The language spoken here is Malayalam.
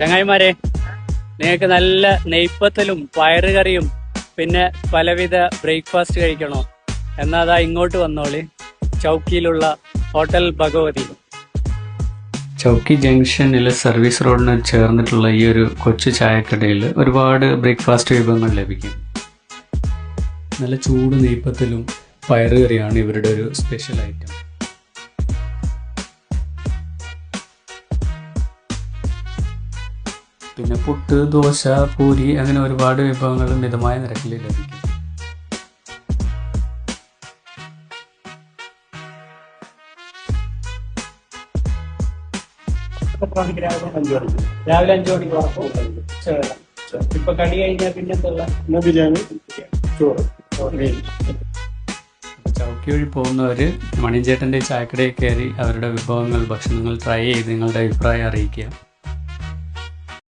ചങ്ങായിമാരെ നിങ്ങൾക്ക് നല്ല നെയ്പ്പത്തലും പയറുകറിയും പിന്നെ പലവിധ ബ്രേക്ക്ഫാസ്റ്റ് കഴിക്കണോ? എന്നാ അതാ ഇങ്ങോട്ട് വന്നോളി. ചൗക്കിയിലുള്ള ഹോട്ടൽ ഭഗവതി. ചൗക്കി ജംഗ്ഷനിൽ സർവീസ് റോഡിന് ചേർന്നിട്ടുള്ള ഈ ഒരു കൊച്ചു ചായക്കടയിൽ ഒരുപാട് ബ്രേക്ക്ഫാസ്റ്റ് വിഭവങ്ങൾ ലഭിക്കും. നല്ല ചൂട് നെയ്പ്പത്തലും പയറുകറിയാണ് ഇവരുടെ ഒരു സ്പെഷ്യൽ ഐറ്റം. പിന്നെ പുട്ട് ദോശ പൂരി അങ്ങനെ ഒരുപാട് വിഭവങ്ങൾ മിതമായ നിരക്കിൽ ലഭിക്കും. രാവിലെ അഞ്ചു മണിക്ക് ഇപ്പൊ കടി കഴിഞ്ഞാൽ പിന്നെ പിന്നെ ബിരിയാണി. ചോറ്. ചൗക്കി വഴി പോകുന്നവർ മണിഞ്ചേട്ടന്റെ ചായക്കടയിൽ കയറി അവരുടെ വിഭവങ്ങൾ ഭക്ഷണങ്ങൾ ട്രൈ ചെയ്ത് നിങ്ങളുടെ അഭിപ്രായം അറിയിക്കുക.